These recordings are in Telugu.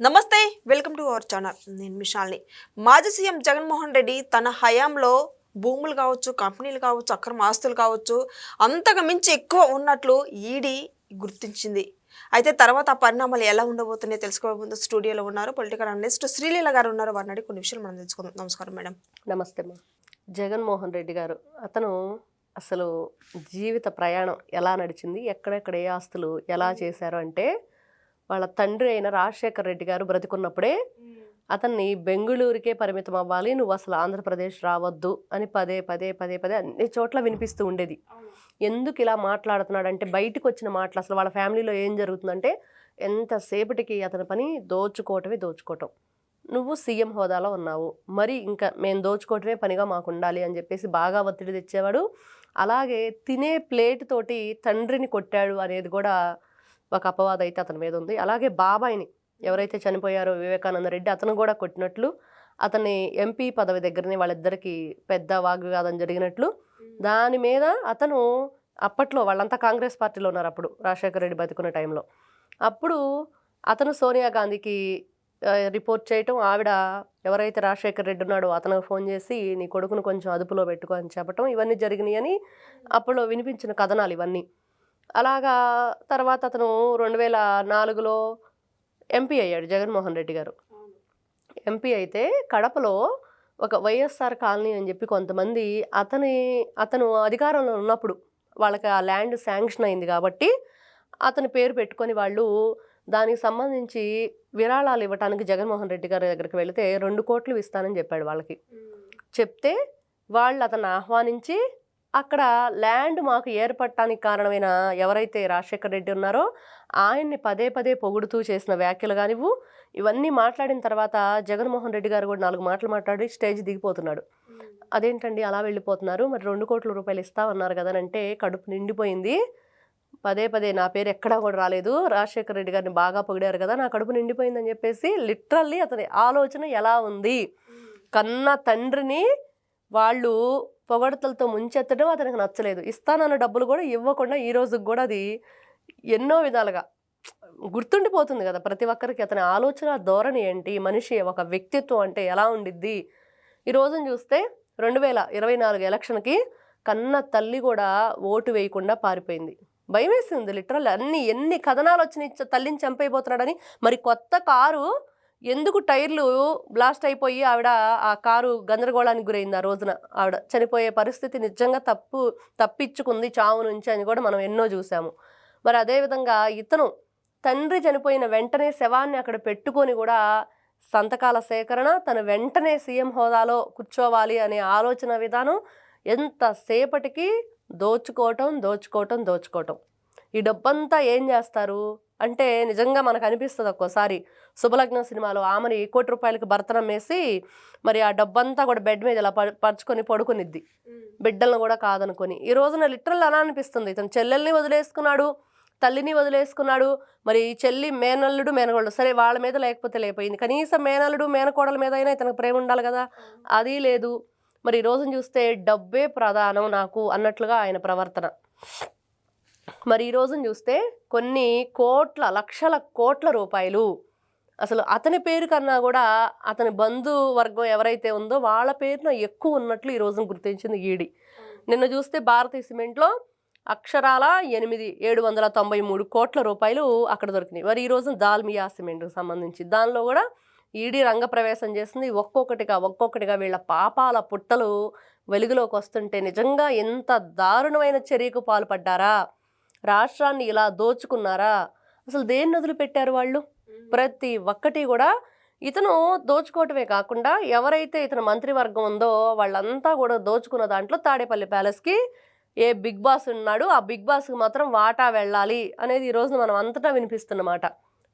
నమస్తే వెల్కమ్ టు అవర్ ఛానల్. నేను మిషాల్ని మాజీ సీఎం జగన్మోహన్ రెడ్డి తన హయాంలో భూములు కావచ్చు కంపెనీలు కావచ్చు అక్రమ ఆస్తులు కావచ్చు అంతకు మించి ఎక్కువ ఉన్నట్లు ఈడీ గుర్తించింది. అయితే తర్వాత ఆ పరిణామాలు ఎలా ఉండబోతున్నాయో తెలుసుకోవే ముందు స్టూడియోలో ఉన్నారు పొలిటికల్ అనలిస్ట్ శ్రీలీల గారు ఉన్నారు. వారిని అడిగి కొన్ని విషయాలు మనం తెలుసుకుందాం. నమస్కారం మేడం. నమస్తే జగన్మోహన్ రెడ్డి గారు అతను అసలు జీవిత ప్రయాణం ఎలా నడిచింది ఎక్కడెక్కడ ఏ ఆస్తులు ఎలా చేశారు అంటే వాళ్ళ తండ్రి అయిన రాజశేఖర్ రెడ్డి గారు బ్రతికున్నప్పుడే అతన్ని బెంగుళూరుకే పరిమితం అవ్వాలి నువ్వు అసలు ఆంధ్రప్రదేశ్ రావద్దు అని పదే పదే పదే పదే అన్ని చోట్ల వినిపిస్తూ ఉండేది. ఎందుకు ఇలా మాట్లాడుతున్నాడు అంటే బయటకు వచ్చిన మాటలు అసలు వాళ్ళ ఫ్యామిలీలో ఏం జరుగుతుందంటే ఎంతసేపటికి అతని పని దోచుకోవటమే దోచుకోవటం. నువ్వు సీఎం హోదాలో ఉన్నావు మరి ఇంకా మేము దోచుకోవటమే పనిగా మాకు ఉండాలి అని చెప్పేసి బాగా ఒత్తిడి తెచ్చేవాడు. అలాగే తినే ప్లేట్ తోటి తండ్రిని కొట్టాడు అనేది కూడా ఒక అపవాదం అయితే అతని మీద ఉంది. అలాగే బాబాయిని ఎవరైతే చనిపోయారో వివేకానంద రెడ్డి అతను కూడా కొట్టినట్లు అతని ఎంపీ పదవి దగ్గరనే వాళ్ళిద్దరికి పెద్ద వాగ్వివాదం జరిగినట్లు. దాని మీద అతను అప్పట్లో వాళ్ళంతా కాంగ్రెస్ పార్టీలో ఉన్నారు అప్పుడు రాజశేఖర రెడ్డి బతుకున్న టైంలో. అప్పుడు అతను సోనియా గాంధీకి రిపోర్ట్ చేయటం ఆవిడ ఎవరైతే రాజశేఖర రెడ్డి ఉన్నాడో అతను ఫోన్ చేసి నీ కొడుకును కొంచెం అదుపులో పెట్టుకో అని చెప్పటం ఇవన్నీ జరిగినాయి అని అప్పుడు వినిపించిన కథనాలు ఇవన్నీ. అలాగా తర్వాత అతను రెండు వేల నాలుగులో ఎంపీ అయ్యాడు జగన్మోహన్ రెడ్డి గారు. ఎంపీ అయితే కడపలో ఒక వైఎస్ఆర్ కాలనీ అని చెప్పి కొంతమంది అతని అతను అధికారంలో ఉన్నప్పుడు వాళ్ళకి ఆ ల్యాండ్ శాంక్షన్ అయింది కాబట్టి అతని పేరు పెట్టుకొని వాళ్ళు దానికి సంబంధించి విరాళాలు ఇవ్వటానికి జగన్మోహన్ రెడ్డి గారి దగ్గరికి వెళితే రెండు కోట్లు ఇస్తానని చెప్పాడు వాళ్ళకి. చెప్తే వాళ్ళు అతన్ని ఆహ్వానించి అక్కడ ల్యాండ్ మాకు ఏర్పడటానికి కారణమైన ఎవరైతే రాజశేఖర్ రెడ్డి ఉన్నారో ఆయన్ని పదే పదే పొగుడుతూ చేసిన వ్యాఖ్యలు కానివ్వు ఇవన్నీ మాట్లాడిన తర్వాత జగన్మోహన్ రెడ్డి గారు కూడా నాలుగు మాటలు మాట్లాడి స్టేజ్ దిగిపోతున్నాడు. అదేంటండి? అలా వెళ్ళిపోతున్నారు. మరి రెండు కోట్ల రూపాయలు ఇస్తామన్నారు కదా అని అంటే కడుపు నిండిపోయింది. పదే పదే నా పేరు ఎక్కడా కూడా రాలేదు. రాజశేఖర రెడ్డి గారిని బాగా పొగిడారు కదా నా కడుపు నిండిపోయిందని చెప్పేసి లిటరల్లీ అతని ఆలోచన ఎలా ఉంది? కన్న తండ్రిని వాళ్ళు పొగడతలతో ముంచెత్తడం అతనికి నచ్చలేదు. ఇస్తానన్న డబ్బులు కూడా ఇవ్వకుండా ఈ రోజుకి కూడా అది ఎన్నో విధాలుగా గుర్తుండిపోతుంది కదా ప్రతి ఒక్కరికి అతని ఆలోచన ధోరణి ఏంటి? మనిషి ఒక వ్యక్తిత్వం అంటే ఎలా ఉండిద్ది? ఈ రోజును చూస్తే రెండు వేల ఇరవై నాలుగు ఎలక్షన్కి కన్న తల్లి కూడా ఓటు వేయకుండా పారిపోయింది. భయం వేసింది లిటరల్ అన్ని ఎన్ని కథనాలు వచ్చినాయి తల్లిని చంపైపోతున్నాడని మరి కొత్త కారు ఎందుకు టైర్లు బ్లాస్ట్ అయిపోయి ఆవిడ ఆ కారు గందరగోళానికి గురైంది ఆ రోజున? ఆవిడ చనిపోయే పరిస్థితి నిజంగా తప్పు తప్పించుకుంది చావు నుంచి అని కూడా మనం ఎన్నో చూసాము మరి అదేవిధంగా ఇతను తండ్రి చనిపోయిన వెంటనే శవాన్ని అక్కడ పెట్టుకొని కూడా సంతకాల సేకరణ తను వెంటనే సీఎం హోదాలో కూర్చోవాలి అనే ఆలోచన విధానం ఎంతసేపటికి దోచుకోవటం దోచుకోవటం దోచుకోవటం. ఈ డబ్బంతా ఏం చేస్తారు? అంటే నిజంగా మనకు అనిపిస్తుంది ఒక్కోసారి. శుభలగ్నం సినిమాలో ఆమెని కోటి రూపాయలకి భర్తనం వేసి మరి ఆ డబ్బంతా కూడా బెడ్ మీద ఇలా పరుచుకొని పడుకునిద్ది. బిడ్డలను కూడా కాదనుకొని. ఈ రోజున లిటరల్ అలా అనిపిస్తుంది. ఇతను చెల్లెల్ని వదిలేసుకున్నాడు తల్లిని వదిలేసుకున్నాడు మరి ఈ చెల్లి మేనల్లుడు మేనగోళ్ళు. సరే వాళ్ళ మీద లేకపోతే లేకపోయింది కనీసం మేనల్లుడు మేనకోడల మీద అయినా ఇతనికి ప్రేమ ఉండాలి కదా? అది లేదు. మరి ఈ రోజున చూస్తే డబ్బే ప్రధానం నాకు అన్నట్లుగా ఆయన ప్రవర్తన. మరి ఈ రోజున చూస్తే కొన్ని కోట్ల లక్షల కోట్ల రూపాయలు అసలు అతని పేరు కన్నా కూడా అతని బంధు వర్గం ఎవరైతే ఉందో వాళ్ళ పేరున ఎక్కువ ఉన్నట్లు ఈ రోజున గుర్తించింది ఈడీ. నిన్న చూస్తే భారతీయ సిమెంట్లో అక్షరాల ఎనిమిది ఏడు వందల తొంభై మూడు కోట్ల రూపాయలు అక్కడ దొరికినాయి. మరి ఈ రోజున దాల్మియా సిమెంట్కి సంబంధించి దానిలో కూడా ఈడీ రంగప్రవేశం చేసింది. ఒక్కొక్కటిగా ఒక్కొక్కటిగా వీళ్ళ పాపాల పుట్టలు వెలుగులోకి వస్తుంటే నిజంగా ఎంత దారుణమైన చర్యకు పాల్పడ్డారా? రాష్ట్రాన్ని ఇలా దోచుకున్నారా? అసలు దేన్ని వదిలిపెట్టారు వాళ్ళు? ప్రతి ఒక్కటి కూడా ఇతను దోచుకోవటమే కాకుండా ఎవరైతే ఇతను మంత్రివర్గం ఉందో వాళ్ళంతా కూడా దోచుకున్న దాంట్లో తాడేపల్లి ప్యాలెస్కి ఏ బిగ్ బాస్ ఉన్నాడు ఆ బిగ్ బాస్కి మాత్రం వాటా వెళ్ళాలి అనేది ఈ రోజున మనం అంతటా వినిపిస్తున్నమాట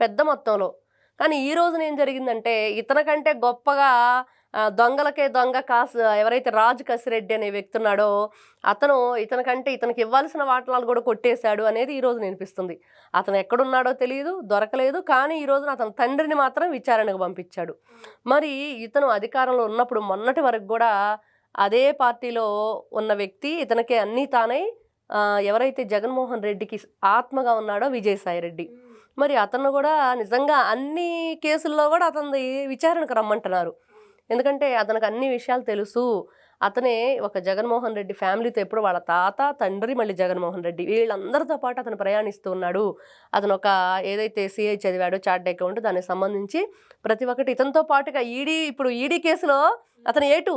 పెద్ద మొత్తంలో. కానీ ఈ రోజున ఏం జరిగిందంటే ఇతనికంటే గొప్పగా దొంగలకే దొంగ కాసు ఎవరైతే రాజు కసిరెడ్డి అనే వ్యక్తి ఉన్నాడో అతను ఇతనికంటే ఇతనికి ఇవ్వాల్సిన వాటలాలు కూడా కొట్టేశాడు అనేది ఈ రోజు వినిపిస్తుంది. అతను ఎక్కడున్నాడో తెలియదు దొరకలేదు కానీ ఈ రోజున అతని తండ్రిని మాత్రం విచారణకు పంపించాడు. మరి ఇతను అధికారంలో ఉన్నప్పుడు మొన్నటి వరకు కూడా అదే పార్టీలో ఉన్న వ్యక్తి ఇతనికి అన్నీ తానై ఎవరైతే జగన్మోహన్ రెడ్డికి ఆత్మగా ఉన్నాడో విజయసాయి రెడ్డి మరి అతను కూడా నిజంగా అన్ని కేసుల్లో కూడా అతనిది విచారణకు రమ్మంటున్నారు. ఎందుకంటే అతనికి అన్ని విషయాలు తెలుసు. అతనే ఒక జగన్మోహన్ రెడ్డి ఫ్యామిలీతో ఎప్పుడు వాళ్ళ తాత తండ్రి మళ్ళీ జగన్మోహన్ రెడ్డి వీళ్ళందరితో పాటు అతను ప్రయాణిస్తూ ఉన్నాడు. అతను ఒక ఏదైతే సిఐ చదివాడో చార్ట్ అకౌంట్ దానికి సంబంధించి ప్రతి ఒక్కటి ఇతనితో పాటుగా ఈడీ ఇప్పుడు ఈడీ కేసులో అతను ఏటు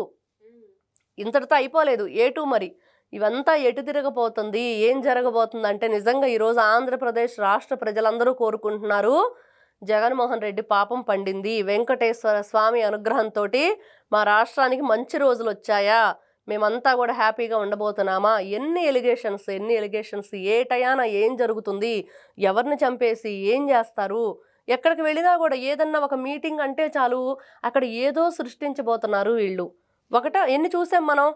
ఇంతటితో అయిపోలేదు. ఏటు మరి? ఇవంతా ఎటు తిరగబోతుంది? ఏం జరగబోతుంది అంటే నిజంగా ఈరోజు ఆంధ్రప్రదేశ్ రాష్ట్ర ప్రజలందరూ కోరుకుంటున్నారు. జగన్మోహన్ రెడ్డి పాపం పండింది. వెంకటేశ్వర స్వామి అనుగ్రహంతో మా రాష్ట్రానికి మంచి రోజులు వచ్చాయా? మేమంతా కూడా హ్యాపీగా ఉండబోతున్నామా? ఎన్ని ఎలిగేషన్స్ ఎన్ని ఎలిగేషన్స్ ఏ టయాన ఏం జరుగుతుంది? ఎవరిని చంపేసి ఏం చేస్తారు? ఎక్కడికి వెళ్ళినా కూడా ఏదన్నా ఒక మీటింగ్ అంటే చాలు అక్కడ ఏదో సృష్టించబోతున్నారు వీళ్ళు. ఒకట ఎన్ని చూసాం మనం?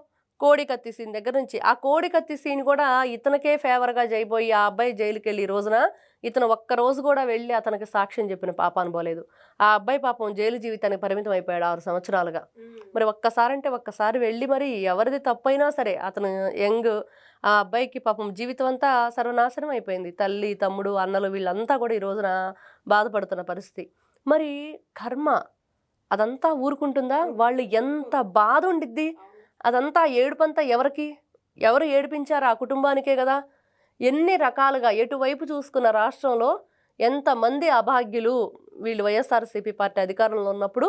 కోడి కత్తి సీన్ దగ్గర నుంచి. ఆ కోడి కత్తి సీన్ కూడా ఇతనికే ఫేవర్గా జైపోయి ఆ అబ్బాయి జైలుకి వెళ్ళి రోజున ఇతను ఒక్క రోజు కూడా వెళ్ళి అతనికి సాక్ష్యం చెప్పిన పాపాను పోలేదు ఆ అబ్బాయి పాపం జైలు జీవితానికి పరిమితం అయిపోయాడు ఆరు సంవత్సరాలుగా. మరి ఒక్కసారి అంటే ఒక్కసారి వెళ్ళి మరి ఎవరిది తప్పైనా సరే అతను యంగ్ ఆ అబ్బాయికి పాపం జీవితం అంతా సర్వనాశనం అయిపోయింది. తల్లి తమ్ముడు అన్నలు వీళ్ళంతా కూడా ఈ రోజున బాధపడుతున్న పరిస్థితి. మరి కర్మ అదంతా ఊరుకుంటుందా? వాళ్ళు ఎంత బాధ ఉండిద్ది? అదంతా ఏడుపంతా ఎవరికి? ఎవరు ఏడిపించారు ఆ కుటుంబానికే కదా? ఎన్ని రకాలుగా ఎటువైపు చూసుకున్న రాష్ట్రంలో ఎంతమంది అభాగ్యులు వీళ్ళు వైఎస్ఆర్సీపీ పార్టీ అధికారంలో ఉన్నప్పుడు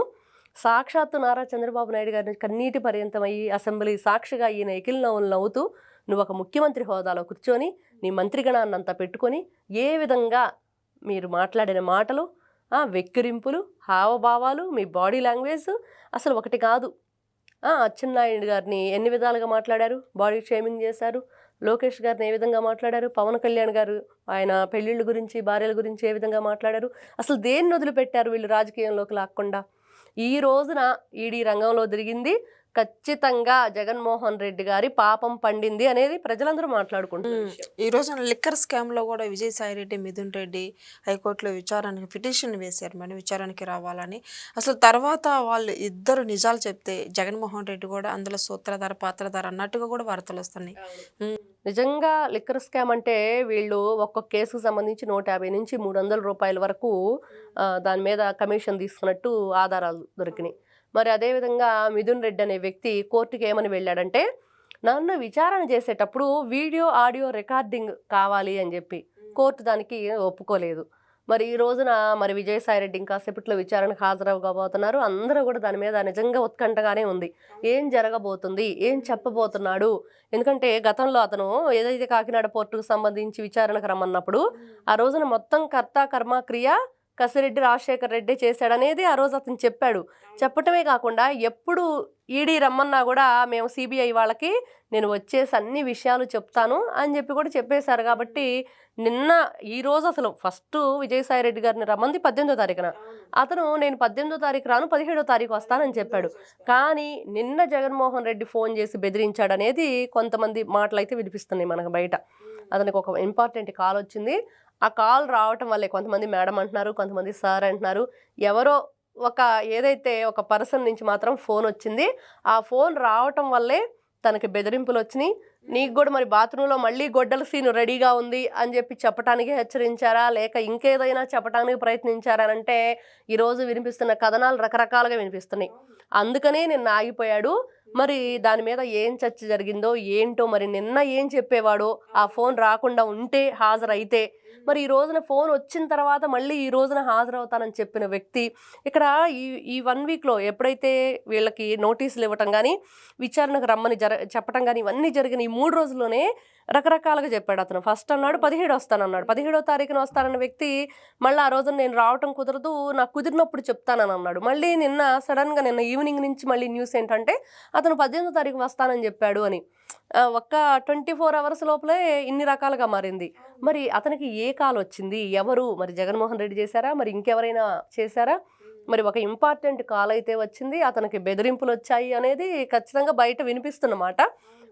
సాక్షాత్తు నారా చంద్రబాబు నాయుడు గారిని కన్నీటి పర్యంతమయ్యి అసెంబ్లీ సాక్షిగా ఈయన ఎకిల్ నవ్వులు నవ్వుతూ నువ్వు ఒక ముఖ్యమంత్రి హోదాలో కూర్చొని నీ మంత్రిగణాన్నంతా పెట్టుకొని ఏ విధంగా మీరు మాట్లాడిన మాటలు వెక్కిరింపులు హావభావాలు మీ బాడీ లాంగ్వేజ్ అసలు ఒకటి కాదు. అచ్చెన్నాయుడు గారిని ఎన్ని విధాలుగా మాట్లాడారు? బాడీ షేమింగ్ చేశారు? లోకేష్ గారిని ఏ విధంగా మాట్లాడారు? పవన్ కళ్యాణ్ గారు ఆయన పెళ్ళిళ్ళ గురించి భార్యల గురించి ఏ విధంగా మాట్లాడారు? అసలు దేన్ని వదిలిపెట్టారు వీళ్ళు రాజకీయంలోకి లాక్కుండా? ఈ రోజున ఈడీ రంగంలో తిరిగింది ఖచ్చితంగా జగన్మోహన్ రెడ్డి గారి పాపం పండింది అనేది ప్రజలందరూ మాట్లాడుకుంటున్నారు. ఈ రోజున లిక్కర్ స్కామ్లో కూడా విజయసాయి రెడ్డి మిథున్ రెడ్డి హైకోర్టులో విచారణకి పిటిషన్ వేశారు మేడం విచారణకి రావాలని. అసలు తర్వాత వాళ్ళు ఇద్దరు నిజాలు చెప్తే జగన్మోహన్ రెడ్డి కూడా అందులో సూత్రధార పాత్రధార అన్నట్టుగా కూడా వార్తలు వస్తున్నాయి. నిజంగా లిక్కర్ స్కామ్ అంటే వీళ్ళు ఒక్కొక్క కేసుకు సంబంధించి నూట యాభై నుంచి మూడు వందల రూపాయల వరకు దాని మీద కమిషన్ తీసుకున్నట్టు ఆధారాలు దొరికినాయి. మరి అదేవిధంగా మిథున్ రెడ్డి అనే వ్యక్తి కోర్టుకి ఏమని వెళ్ళాడంటే నన్ను విచారణ చేసేటప్పుడు వీడియో ఆడియో రికార్డింగ్ కావాలి అని చెప్పి. కోర్టు దానికి ఒప్పుకోలేదు. మరి ఈ రోజున మరి విజయసాయి రెడ్డి ఇంకా సేపట్లో విచారణకు హాజరవబోతున్నారు అందరూ కూడా దాని మీద నిజంగా ఉత్కంఠగానే ఉంది. ఏం జరగబోతుంది? ఏం చెప్పబోతున్నాడు? ఎందుకంటే గతంలో అతను ఏదైతే కాకినాడ పోర్టుకు సంబంధించి విచారణకు రమ్మన్నప్పుడు ఆ రోజున మొత్తం కర్త కర్మ క్రియ కసిరెడ్డి రాజశేఖర్ రెడ్డి చేశాడనేది ఆ రోజు అతను చెప్పాడు. చెప్పటమే కాకుండా ఎప్పుడు ఈడీ రమ్మన్నా కూడా మేము సిబిఐ వాళ్ళకి నేను వచ్చేసి అన్ని విషయాలు చెప్తాను అని చెప్పి కూడా చెప్పేశారు. కాబట్టి నిన్న ఈ రోజు అసలు ఫస్ట్ విజయసాయి రెడ్డి గారిని రమ్మంది పద్దెనిమిదో తారీఖున. అతను నేను పద్దెనిమిదో తారీఖు రాను పదిహేడో తారీఖు వస్తానని చెప్పాడు. కానీ నిన్న జగన్మోహన్ రెడ్డి ఫోన్ చేసి బెదిరించాడు అనేది కొంతమంది మాటలు అయితే వినిపిస్తున్నాయి మనకు బయట. అతనికి ఒక ఇంపార్టెంట్ కాల్ వచ్చింది. ఆ కాల్ రావటం వల్లే కొంతమంది మేడం అంటున్నారు కొంతమంది సార్ అంటున్నారు. ఎవరో ఒక ఏదైతే ఒక పర్సన్ నుంచి మాత్రం ఫోన్ వచ్చింది ఆ ఫోన్ రావటం వల్లే తనకి బెదిరింపులు వచ్చినాయి. నీకు కూడా మరి బాత్రూంలో మళ్ళీ గొడ్డల సీన్ రెడీగా ఉంది అని చెప్పి చెప్పటానికి హెచ్చరించారా? లేక ఇంకేదైనా చెప్పడానికి ప్రయత్నించారా అంటే ఈరోజు వినిపిస్తున్న కథనాలు రకరకాలుగా వినిపిస్తున్నాయి. అందుకనే నిన్న ఆగిపోయాడు. మరి దాని మీద ఏం చర్చ జరిగిందో ఏంటో మరి నిన్న ఏం చెప్పేవాడో ఆ ఫోన్ రాకుండా ఉంటే హాజరైతే. మరి ఈ రోజున ఫోన్ వచ్చిన తర్వాత మళ్ళీ ఈ రోజున హాజరవుతానని చెప్పిన వ్యక్తి ఇక్కడ ఈ ఈ వన్ వీక్లో ఎప్పుడైతే వీళ్ళకి నోటీసులు ఇవ్వటం కానీ విచారణకు రమ్మని జర చెప్పటం కానీ ఇవన్నీ జరిగిన ఈ మూడు రోజుల్లోనే రకరకాలుగా చెప్పాడు అతను. ఫస్ట్ అన్నాడు పదిహేడు వస్తానన్నాడు. పదిహేడో తారీఖున వస్తానన్న వ్యక్తి మళ్ళీ ఆ రోజున నేను రావటం కుదరదు నాకు కుదిరినప్పుడు చెప్తానని అన్నాడు. మళ్ళీ నిన్న సడన్గా నిన్న ఈవినింగ్ నుంచి మళ్ళీ న్యూస్ ఏంటంటే అతను పద్దెనిమిదో తారీఖు వస్తానని చెప్పాడు అని. ఒక్క ట్వంటీ ఫోర్ అవర్స్ లోపలే ఇన్ని రకాలుగా మారింది. మరి అతనికి ఏ కాల్ వచ్చింది? ఎవరు? మరి జగన్మోహన్ రెడ్డి చేశారా? మరి ఇంకెవరైనా చేశారా? మరి ఒక ఇంపార్టెంట్ కాల్ అయితే వచ్చింది అతనికి బెదిరింపులు వచ్చాయి అనేది ఖచ్చితంగా బయట వినిపిస్తున్నమాట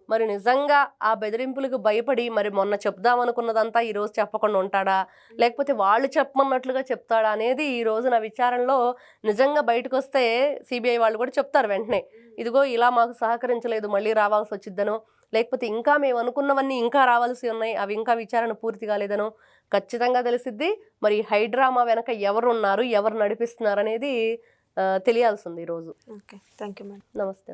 మరి నిజంగా ఆ బెదిరింపులకు భయపడి మరి మొన్న చెప్దామనుకున్నదంతా ఈ రోజు చెప్పకుండా ఉంటాడా? లేకపోతే వాళ్ళు చెప్పమన్నట్లుగా చెప్తాడా అనేది ఈ రోజు నా విచారణలో నిజంగా బయటకు వస్తే సిబిఐ వాళ్ళు కూడా చెప్తారు వెంటనే. ఇదిగో ఇలా మాకు సహకరించలేదు మళ్ళీ రావాల్సి వచ్చిద్దనో. లేకపోతే ఇంకా మేము అనుకున్నవన్నీ ఇంకా రావాల్సి ఉన్నాయి అవి ఇంకా విచారణ పూర్తి కాలేదనో. ఖచ్చితంగా తెలిసిద్ది. మరి హైడ్రామా వెనక ఎవరు ఉన్నారు ఎవరు నడిపిస్తున్నారు అనేది తెలియాల్సింది ఈరోజు ఓకే. Thank you madam. నమస్తే.